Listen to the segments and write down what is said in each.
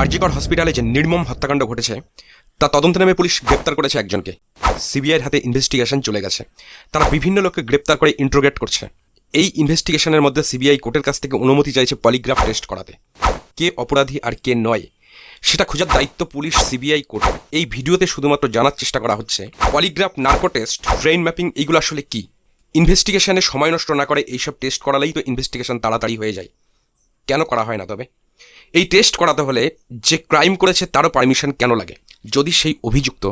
আরজিকর হসপিটালে যে নির্মম হত্যাকাণ্ড ঘটেছে, তা তদন্ত নামে পুলিশ গ্রেপ্তার করেছে একজনকে। সিবিআইয়ের হাতে ইনভেস্টিগেশন চলে গেছে। তারা বিভিন্ন লোককে গ্রেপ্তার করে ইন্ট্রোগেট করছে। এই ইনভেস্টিগেশনের মধ্যে সিবিআই কোর্টের কাছ থেকে অনুমতি চাইছে পলিগ্রাফ টেস্ট করাতে। কে অপরাধী আর কে নয়, সেটা খোঁজার দায়িত্ব পুলিশ সিবিআই কোর্ট। এই ভিডিওতে শুধুমাত্র জানার চেষ্টা করা হচ্ছে polygraph narco test brain mapping এগুলো আসলে কি? ইনভেস্টিগেশনে সময় নষ্ট না করে এইসব টেস্ট করালেই তো ইনভেস্টিগেশন তাড়াতাড়ি হয়ে যায়। কেন করা হয় না তবে? এই টেস্ট করাতে হলে যে ক্রাইম করেছে তারও পারমিশন কেন লাগে? যদি সেই অভিযুক্ত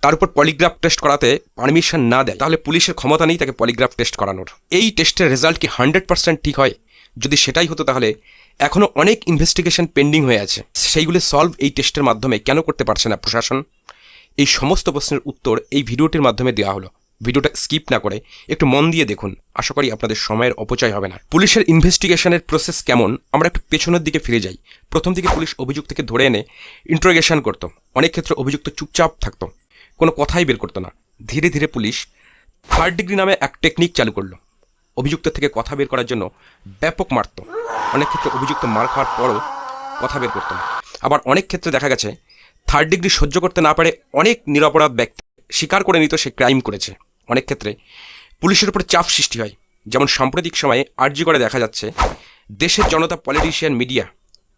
তার উপর পলিগ্রাফ টেস্ট করাতে পারমিশন না দেয়, তাহলে পুলিশের ক্ষমতা নেই তাকে পলিগ্রাফ টেস্ট করানোর। এই টেস্টের রেজাল্ট কি হান্ড্রেড পার্সেন্ট ঠিক হয়? যদি সেটাই হতো তাহলে এখনও অনেক ইনভেস্টিগেশন পেন্ডিং হয়ে আছে। সেইগুলি সলভ এই টেস্টের মাধ্যমে কেন করতে পারছে না প্রশাসন? এই সমস্ত প্রশ্নের উত্তর এই ভিডিওটির মাধ্যমে দেওয়া হলো। ভিডিওটা স্কিপ না করে একটু মন দিয়ে দেখুন। আশা করি আপনাদের সময়ের অপচয় হবে না। পুলিশের ইনভেস্টিগেশনের প্রসেস কেমন? আমরা একটু পেছনের দিকে ফিরে যাই। প্রথম দিকে পুলিশ অভিযুক্তকে ধরে এনে ইন্টারোগেশন করতো। অনেক ক্ষেত্রে অভিযুক্ত চুপচাপ থাকতো। কোনো কথাই বের করতো না। ধীরে ধীরে পুলিশ থার্ড ডিগ্রি নামে এক টেকনিক চালু করল। অভিযুক্ত থেকে কথা বের করার জন্য ব্যাপক মারত। অনেক ক্ষেত্রে অভিযুক্ত মার খাওয়ার পরও কথা বের করতো না। আবার অনেক ক্ষেত্রে দেখা গেছে থার্ড ডিগ্রি সহ্য করতে না পারে অনেক নিরপরাধ ব্যক্তি। স্বীকার করে নিত সে ক্রাইম করেছে। অনেক ক্ষেত্রে পুলিশের উপর চাপ সৃষ্টি হয়। যেমন সাম্প্রতিক সময়ে আর্জি করে দেখা যাচ্ছে, দেশের জনতা পলিটিশিয়ান মিডিয়া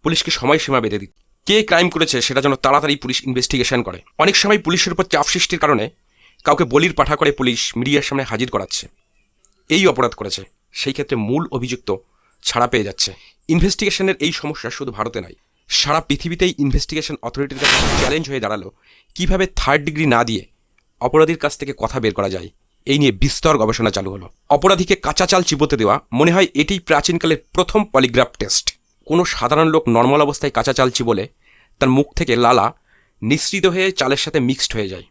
পুলিশকে সময়সীমা বেঁধে দিত কে ক্রাইম করেছে সেটা যেন তাড়াতাড়ি পুলিশ ইনভেস্টিগেশন করে। অনেক সময় পুলিশের উপর চাপ সৃষ্টির কারণে কাউকে বলির পাঠা করে পুলিশ মিডিয়ার সামনে হাজির করাচ্ছে। এই অপরাধ করেছে। সেই ক্ষেত্রে মূল অভিযুক্ত ছাড়া পেয়ে যাচ্ছে। ইনভেস্টিগেশনের এই সমস্যা শুধু ভারতে নয়, সারা পৃথিবীতেই ইনভেস্টিগেশন অথরিটির কাছে চ্যালেঞ্জ হয়ে দাঁড়াল। কীভাবে থার্ড ডিগ্রি না দিয়ে অপরাধীর কাছ থেকে কথা বের করা যায়। এই নিয়ে বিস্তর গবেষণা চালু হলো। অপরাধীকে কাঁচা চাল চিবোতে দেওয়া মনে হয় এটাই প্রাচীনকালের প্রথম পলিগ্রাফ টেস্ট। কোনো সাধারণ লোক নর্মাল অবস্থায় কাঁচা চাল চিবোলে তার মুখ থেকে লালা নিঃসৃত হয়ে চালের সাথে মিক্সড হয়ে যায়।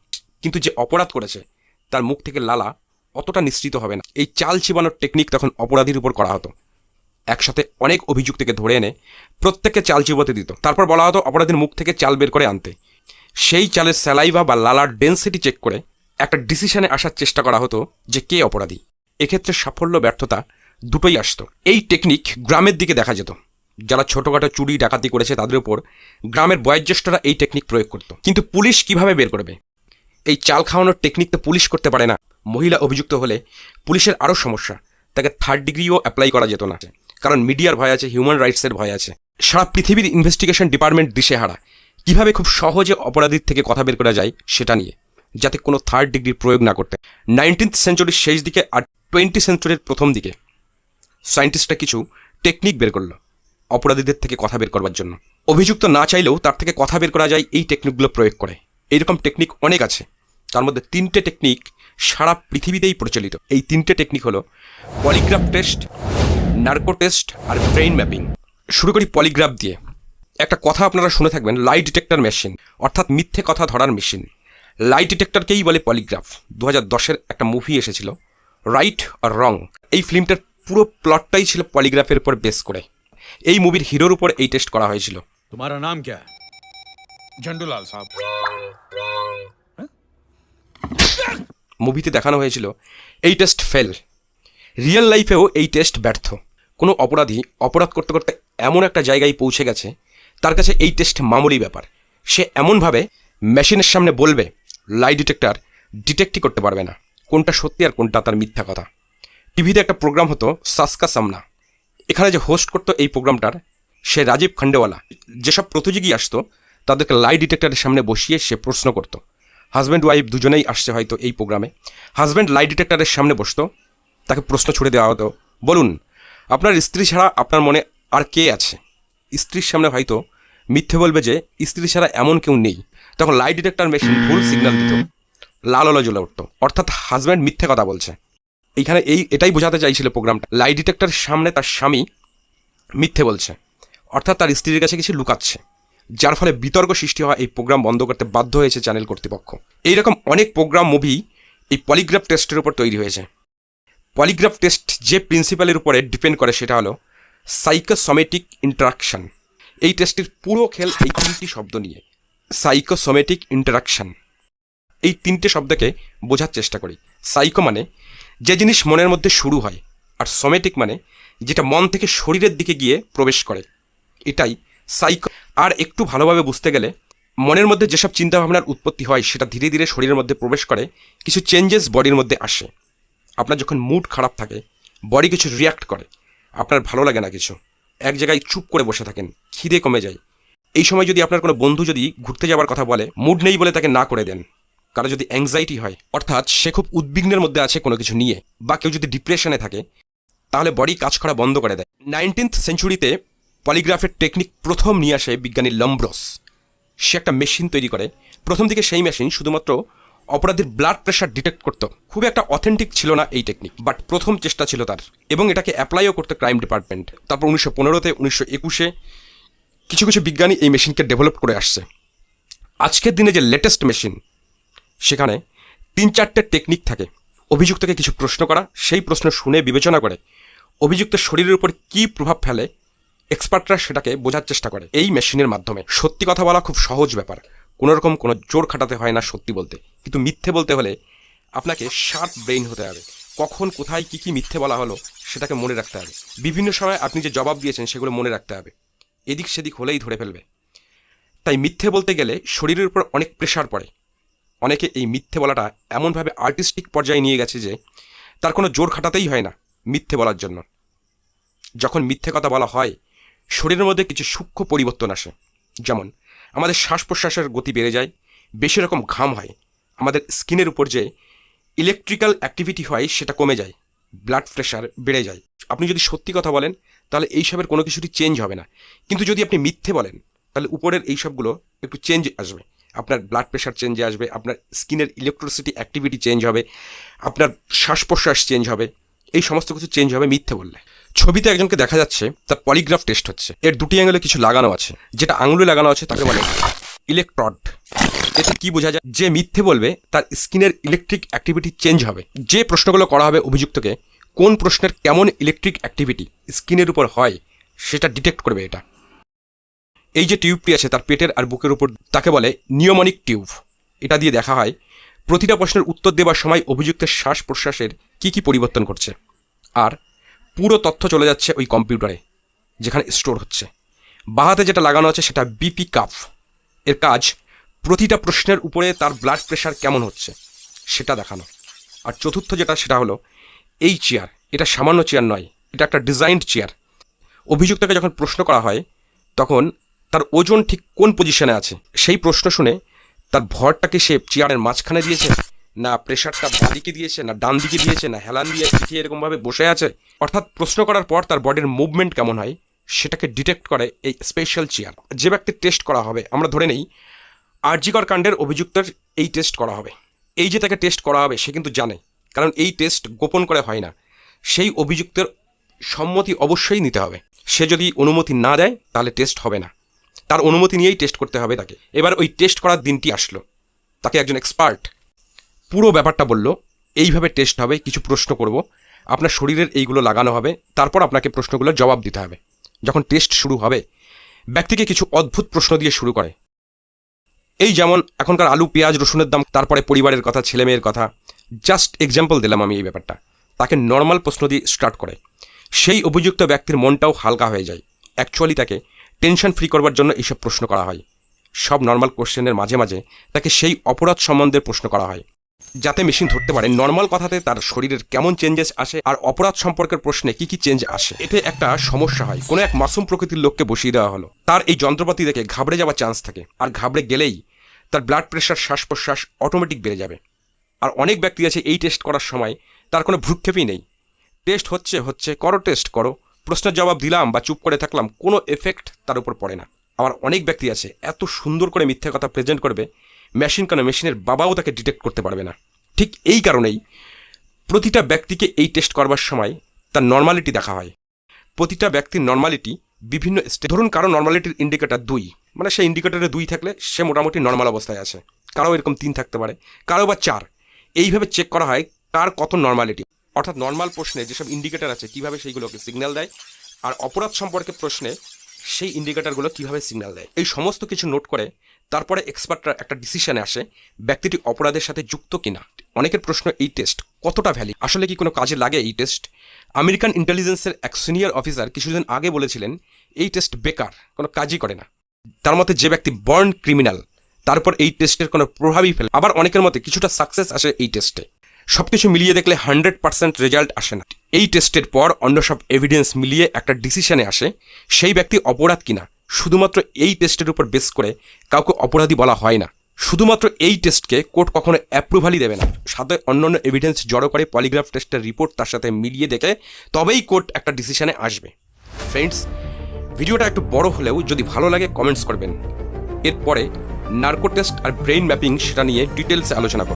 কিন্তু যে অপরাধ করেছে, তার মুখ থেকে লালা অতটা নিঃসৃত হবে না। এই চাল চিবানোর টেকনিক তখন অপরাধীর উপর করা হতো। একসাথে অনেক অভিযুক্তকে ধরে এনে প্রত্যেককে চাল চিবোতে দিত। তারপর বলা হতো অপরাধীর মুখ থেকে চাল বের করে আনতে। সেই চালের স্যালাইভা বা লালার ডেন্সিটি চেক করে একটা ডিসিশনে আসার চেষ্টা করা হতো যে কে অপরাধী। এক্ষেত্রে সাফল্য, ব্যর্থতা দুটোই আসতো। এই টেকনিক গ্রামের দিকে দেখা যেত। যারা ছোটোখাটো চুরি, ডাকাতি করেছে তাদের উপর গ্রামের বয়োজ্যেষ্ঠরা এই টেকনিক প্রয়োগ করতো। কিন্তু পুলিশ কীভাবে বের করবে? এই চাল খাওয়ানোর টেকনিক তো পুলিশ করতে পারে না। মহিলা অভিযুক্ত হলে পুলিশের আরও সমস্যা। তাকে থার্ড ডিগ্রিও অ্যাপ্লাই করা যেত না। কারণ মিডিয়ার ভয় আছে হিউম্যান রাইটসের ভয় আছে। সারা পৃথিবীর ইনভেস্টিগেশন ডিপার্টমেন্ট দিশেহারা। কীভাবে খুব সহজে অপরাধীর থেকে কথা বের করা যায় সেটা নিয়ে, যাতে কোনো থার্ড ডিগ্রির প্রয়োগ না করতে। নাইনটিন্থ সেঞ্চুরির শেষ দিকে আর টোয়েন্টি সেঞ্চুরির প্রথম দিকে সায়েন্টিস্টরা কিছু টেকনিক বের করল অপরাধীদের থেকে কথা বের করবার জন্য। অভিযুক্ত না চাইলেও তার থেকে কথা বের করা যায় এই টেকনিকগুলো প্রয়োগ করে। এইরকম টেকনিক অনেক আছে, তার মধ্যে তিনটে টেকনিক সারা পৃথিবীতেই প্রচলিত। এই তিনটে টেকনিক হলো পলিগ্রাফ টেস্ট নার্কো টেস্ট আর ব্রেইন ম্যাপিং শুরু করি পলিগ্রাফ দিয়ে। একটা কথা আপনারা শুনে থাকবেন লাই ডিটেক্টর মেশিন অর্থাৎ মিথ্যে কথা ধরার মেশিন লাই ডিটেক্টরকেই বলে পলিগ্রাফ দু হাজার দশের একটা মুভি এসেছিল রাইট আর রং এই ফিল্মটার পুরো প্লটটাই ছিল পলিগ্রাফের উপর বেস করে। এই মুভির হিরোর উপর এই টেস্ট করা হয়েছিল। তোমার নাম কে? ঝন্ডুলাল মুভিতে হ্যাঁ? দেখানো হয়েছিল এই টেস্ট ফেল রিয়েল লাইফেও এই টেস্ট ব্যর্থ। কোনো অপরাধী অপরাধ করতে করতে এমন একটা জায়গায় পৌঁছে গেছে তার কাছে এই টেস্ট মামুলি ব্যাপার। সে এমনভাবে মেশিনের সামনে বলবে লাই ডিটেক্টর ডিটেক্টই করতে পারবে না। কোনটা সত্যি আর কোনটা তার মিথ্যা কথা। টিভিতে একটা প্রোগ্রাম হতো, সাসকা সামনা। এখানে যে হোস্ট করতো এই প্রোগ্রামটার সে রাজীব খান্ডেওয়ালা। যেসব প্রতিযোগী আসতো, তাদেরকে লাই ডিটেক্টরের সামনে বসিয়ে সে প্রশ্ন করতো। হাজব্যান্ড ওয়াইফ দুজনেই আসছে হয়তো এই প্রোগ্রামে হাজব্যান্ড লাই ডিটেক্টরের সামনে বসতো, তাকে প্রশ্ন ছুড়ে দেওয়া হতো, বলুন, আপনার স্ত্রী ছাড়া আপনার মনে আর কে আছে? স্ত্রীর সামনে হয়তো মিথ্যে বলবে যে, স্ত্রী ছাড়া এমন কেউ নেই। তখন লাই ডিটেক্টর মেশিন ভুল সিগন্যাল দিত। লাল আলো জ্বলে উঠতো। অর্থাৎ হাজব্যান্ড মিথ্যে কথা বলছে। এইখানে এই, এটাই বোঝাতে চাইছিল প্রোগ্রামটা লাই ডিটেক্টরের সামনে তার স্বামী মিথ্যে বলছে। অর্থাৎ তার স্ত্রীর কাছে কিছু লুকাচ্ছে। যার ফলে বিতর্ক সৃষ্টি হওয়া এই প্রোগ্রাম বন্ধ করতে বাধ্য হয়েছে চ্যানেল কর্তৃপক্ষ। এইরকম অনেক প্রোগ্রাম মুভি এই পলিগ্রাফ টেস্টের উপর তৈরি হয়েছে। পলিগ্রাফ টেস্ট যে প্রিন্সিপালের উপরে ডিপেন্ড করে সেটা হলো সাইকোসমেটিক ইন্টারাকশন এই টেস্টের পুরো খেল এই তিনটি শব্দ নিয়ে। সাইকোসোমেটিক ইন্টারাকশন এই তিনটে শব্দকে বোঝার চেষ্টা করি। সাইকো মানে যে জিনিস মনের মধ্যে শুরু হয় আর সোমেটিক মানে যেটা মন থেকে শরীরের দিকে গিয়ে প্রবেশ করে। এটাই সাইকো আর একটু ভালোভাবে বুঝতে গেলে মনের মধ্যে যেসব চিন্তাভাবনার উৎপত্তি হয় সেটা ধীরে ধীরে শরীরের মধ্যে প্রবেশ করে, কিছু চেঞ্জেস বডির মধ্যে আসে। আপনার যখন মুড খারাপ থাকে বডি কিছু রিয়াক্ট করে। আপনার ভালো লাগে না কিছু, এক জায়গায় চুপ করে বসে থাকেন, খিদে কমে যায়। এই সময় যদি আপনার কোনো বন্ধু যদি ঘুরতে যাওয়ার কথা বলে, মুড নেই বলে তাকে না করে দেন। কারও যদি অ্যাংজাইটি হয়, অর্থাৎ সে খুব উদ্বিগ্নের মধ্যে আছে কোনো কিছু নিয়ে, বা কেউ যদি ডিপ্রেশনে থাকে, তাহলে বডি কাজ করা বন্ধ করে দেয়। নাইনটিন্থ সেঞ্চুরিতে পলিগ্রাফের টেকনিক প্রথম নিয়ে আসে বিজ্ঞানী লম্ব্রস সে একটা মেশিন তৈরি করে। প্রথম দিকে সেই মেশিন শুধুমাত্র অপরাধীর ব্লাড প্রেশার ডিটেক্ট করতো। খুব একটা অথেন্টিক ছিল না এই টেকনিক বাট প্রথম চেষ্টা ছিল তার। এবং এটাকে অ্যাপ্লাইও করতে ক্রাইম ডিপার্টমেন্ট তারপর উনিশশো পনেরোতে, উনিশশো একুশে কিছু কিছু বিজ্ঞানী এই মেশিনকে ডেভেলপ করে আসছে। আজকের দিনে যে লেটেস্ট মেশিন সেখানে তিন চারটে টেকনিক থাকে। অভিযুক্তকে কিছু প্রশ্ন করা, সেই প্রশ্ন শুনে বিবেচনা করে অভিযুক্তের শরীরের উপর কী প্রভাব ফেলে এক্সপার্টরা সেটাকে বোঝার চেষ্টা করে এই মেশিনের মাধ্যমে। সত্যি কথা বলা খুব সহজ ব্যাপার। কোনো রকম কোনো জোর খাটাতে হয় না সত্যি বলতে। কিন্তু মিথ্যে বলতে হলে আপনাকে শার্প ব্রেইন হতে হবে। কখন, কোথায়, কি কি মিথ্যে বলা হলো, সেটাকে মনে রাখতে হবে। বিভিন্ন সময় আপনি যে জবাব দিয়েছেন, সেগুলো মনে রাখতে হবে। এদিক সেদিক হলেই ধরে ফেলবে। তাই মিথ্যে বলতে গেলে শরীরের উপর অনেক প্রেশার পড়ে। অনেকে এই মিথ্যে বলাটা এমনভাবে আর্টিস্টিক পর্যায়ে নিয়ে গেছে যে, তার কোনো জোর খাটাতেই হয় না মিথ্যে বলার জন্য। যখন মিথ্যে কথা বলা হয়, শরীরের মধ্যে কিছু সূক্ষ্ম পরিবর্তন আসে। যেমন আমাদের শ্বাস প্রশ্বাসের গতি বেড়ে যায়, বেশি রকম ঘাম হয়, আমাদের স্কিনের উপর যে ইলেকট্রিক্যাল অ্যাক্টিভিটি হয় সেটা কমে যায় ব্লাড প্রেশার বেড়ে যায়। আপনি যদি সত্যি কথা বলেন, তাহলে এইসবের কোনো কিছুরই চেঞ্জ হবে না। কিন্তু যদি আপনি মিথ্যে বলেন, তাহলে উপরের এইসবগুলো একটু চেঞ্জ আসবে। আপনার ব্লাড প্রেশার চেঞ্জে আসবে, আপনার স্কিনের ইলেকট্রিসিটি অ্যাক্টিভিটি চেঞ্জ হবে, আপনার শ্বাস প্রশ্বাস চেঞ্জ হবে, এই সমস্ত কিছু চেঞ্জ হবে মিথ্যে বললে। ছবিতে একজনকে দেখা যাচ্ছে, তার পলিগ্রাফ টেস্ট হচ্ছে। এর দুটি অ্যাঙ্গেলে কিছু লাগানো আছে, যেটা আঙুলে লাগানো আছে, তাকে বলে ইলেকট্রড এতে কি বোঝা যায়? যে মিথ্যে বলবে, তার স্কিনের ইলেকট্রিক অ্যাক্টিভিটি চেঞ্জ হবে। যে প্রশ্নগুলো করা হবে অভিযুক্তকে, কোন প্রশ্নের কেমন ইলেকট্রিক অ্যাক্টিভিটি স্কিনের উপর হয়, সেটা ডিটেক্ট করবে এটা। এই যে টিউবটি আছে, তার পেটের আর বুকের উপর, তাকে বলে নিয়মনিক টিউব। এটা দিয়ে দেখা হয়, প্রতিটা প্রশ্নের উত্তর দেওয়ার সময় অভিযুক্তের শ্বাস প্রশ্বাসের কী কী পরিবর্তন করছে আর পুরো তথ্য চলে যাচ্ছে ওই কম্পিউটারে, যেখানে স্টোর হচ্ছে। বাহাতে যেটা লাগানো আছে সেটা বিপি কাফ। এর কাজ, প্রতিটা প্রশ্নের উপরে তার ব্লাড প্রেশার কেমন হচ্ছে, সেটা দেখানো। আর চতুর্থ যেটা, সেটা হলো এই চেয়ার এটা সামান্য চেয়ার নয়, এটা একটা ডিজাইনড চেয়ার অভিযুক্তকে যখন প্রশ্ন করা হয়, তখন তার ওজন ঠিক কোন পজিশনে আছে? সেই প্রশ্ন শুনে তার ভরটাকে সে চেয়ারের মাঝখানে দিয়েছে না প্রেশারটা বাদিকে দিয়েছে, না ডান দিকে দিয়েছে, না হেলান দিয়ে পিছিয়ে এরকমভাবে বসে আছে? অর্থাৎ প্রশ্ন করার পর তার বডির মুভমেন্ট কেমন হয়, সেটাকে ডিটেক্ট করে এই স্পেশাল চেয়ার যে ব্যক্তির টেস্ট করা হবে, আমরা ধরে নেই আরজিকর কাণ্ডের অভিযুক্তের এই টেস্ট করা হবে। এই যে তাকে টেস্ট করা হবে, সে কিন্তু জানে, কারণ এই টেস্ট গোপন করে হয় না। সেই অভিযুক্তের সম্মতি অবশ্যই নিতে হবে। সে যদি অনুমতি না দেয়, তাহলে টেস্ট হবে না। তার অনুমতি নিয়েই টেস্ট করতে হবে তাকে। এবার ওই টেস্ট করার দিনটি আসলো। তাকে একজন এক্সপার্ট পুরো ব্যাপারটা বলল, এইভাবে টেস্ট হবে, কিছু প্রশ্ন করব। আপনার শরীরের এইগুলো লাগানো হবে, তারপর আপনাকে প্রশ্নগুলোর জবাব দিতে হবে। যখন টেস্ট শুরু হবে, ব্যক্তিকে কিছু অদ্ভুত প্রশ্ন দিয়ে শুরু করে। এই যেমন এখনকার আলু, পেঁয়াজ, রসুনের দাম, তারপরে পরিবারের কথা ছেলে মেয়ের কথা জাস্ট এক্সাম্পল দিলাম আমি এই ব্যাপারটা। তাকে নর্মাল প্রশ্ন দিয়ে স্টার্ট করে। সেই অভিযুক্ত ব্যক্তির মনটাও হালকা হয়ে যায়। অ্যাকচুয়ালি তাকে টেনশন ফ্রি করবার জন্য এইসব প্রশ্ন করা হয়। সব নর্মাল কোশ্চেনের মাঝে মাঝে তাকে সেই অপরাধ সম্বন্ধে প্রশ্ন করা হয়। যাতে মেশিন ধরতে পারে। নর্মাল কথাতে তার শরীরের কেমন চেঞ্জেস আসে আর অপরাধ সম্পর্কের প্রশ্নে কি কি চেঞ্জ আসে, এতে একটা সমস্যা হয়। কোনো এক মাসুম প্রকৃতির লোককে বসিয়ে দেওয়া হলো। তার এই যন্ত্রপাতি দেখে ঘাবড়ে যাওয়ার চান্স থাকে আর ঘাবড়ে গেলেই তার ব্লাড প্রেশার শ্বাস প্রশ্বাস অটোমেটিক বেড়ে যাবে। আর অনেক ব্যক্তি আছে এই টেস্ট করার সময় তার কোনো ভ্রুক্ষেপই নেই। টেস্ট হচ্ছে হচ্ছে, করো টেস্ট করো। প্রশ্নের জবাব দিলাম বা চুপ করে থাকলাম, কোনো এফেক্ট তার উপর পড়ে না। আবার অনেক ব্যক্তি আছে, এত সুন্দর করে মিথ্যে কথা প্রেজেন্ট করবে মেশিন কেন? মেশিনের বাবাও তাকে ডিটেক্ট করতে পারবে না। ঠিক এই কারণেই প্রতিটা ব্যক্তিকে এই টেস্ট করবার সময় তার নর্মালিটি দেখা হয়। প্রতিটা ব্যক্তির নর্মালিটি বিভিন্ন ধরুন কারও নর্মালিটির ইন্ডিকেটার দুই। মানে সেই ইন্ডিকেটারে দুই থাকলে সে মোটামুটি নর্মাল অবস্থায় আছে। কারও এরকম তিন থাকতে পারে, কারও বা চার। এইভাবে চেক করা হয় কার কত নর্মালিটি অর্থাৎ নর্মাল প্রশ্নে যেসব ইন্ডিকেটার আছে, কীভাবে সেইগুলোকে সিগন্যাল দেয় আর অপরাধ সম্পর্কে প্রশ্নে সেই ইন্ডিকেটারগুলো কীভাবে সিগন্যাল দেয়। এই সমস্ত কিছু নোট করে তারপরে এক্সপার্টরা একটা ডিসিশনে আসে, ব্যক্তিটি অপরাধের সাথে যুক্ত কিনা। অনেকের প্রশ্ন, এই টেস্ট কতটা ভ্যালি আসলে কি কোনো কাজে লাগে এই টেস্ট আমেরিকান ইন্টেলিজেন্সের এক সিনিয়র অফিসার কিছুদিন আগে বলেছিলেন, এই টেস্ট বেকার, কোনো কাজই করে না। তার মতে যে ব্যক্তি বর্ন ক্রিমিনাল তার উপর এই টেস্টের কোনো প্রভাবই ফেলে আবার অনেকের মতে কিছুটা সাকসেস আসে এই টেস্টে সব কিছু মিলিয়ে দেখলে হান্ড্রেড পার্সেন্ট রেজাল্ট আসে না। এই টেস্টের পর অন্য সব এভিডেন্স মিলিয়ে একটা ডিসিশনে আসে, সেই ব্যক্তি অপরাধ কিনা? শুধুমাত্র এই টেস্টের উপর বেস করে কাউকে অপরাধী বলা হয় না। শুধুমাত্র এই টেস্টকে কোর্ট কখনো অ্যাপ্রুভালই দেবে না। সাথে অন্যান্য এভিডেন্স জড়ো করে পলিগ্রাফ টেস্টের রিপোর্ট তার সাথে মিলিয়ে দেখে তবেই কোর্ট একটা ডিসিশনে আসবে। ফ্রেন্ডস ভিডিওটা একটু বড় হলেও যদি ভালো লাগে কমেন্টস করবেন। এরপরে নার্কো টেস্ট আর ব্রেইন ম্যাপিং সেটা নিয়ে ডিটেলসে আলোচনা করব।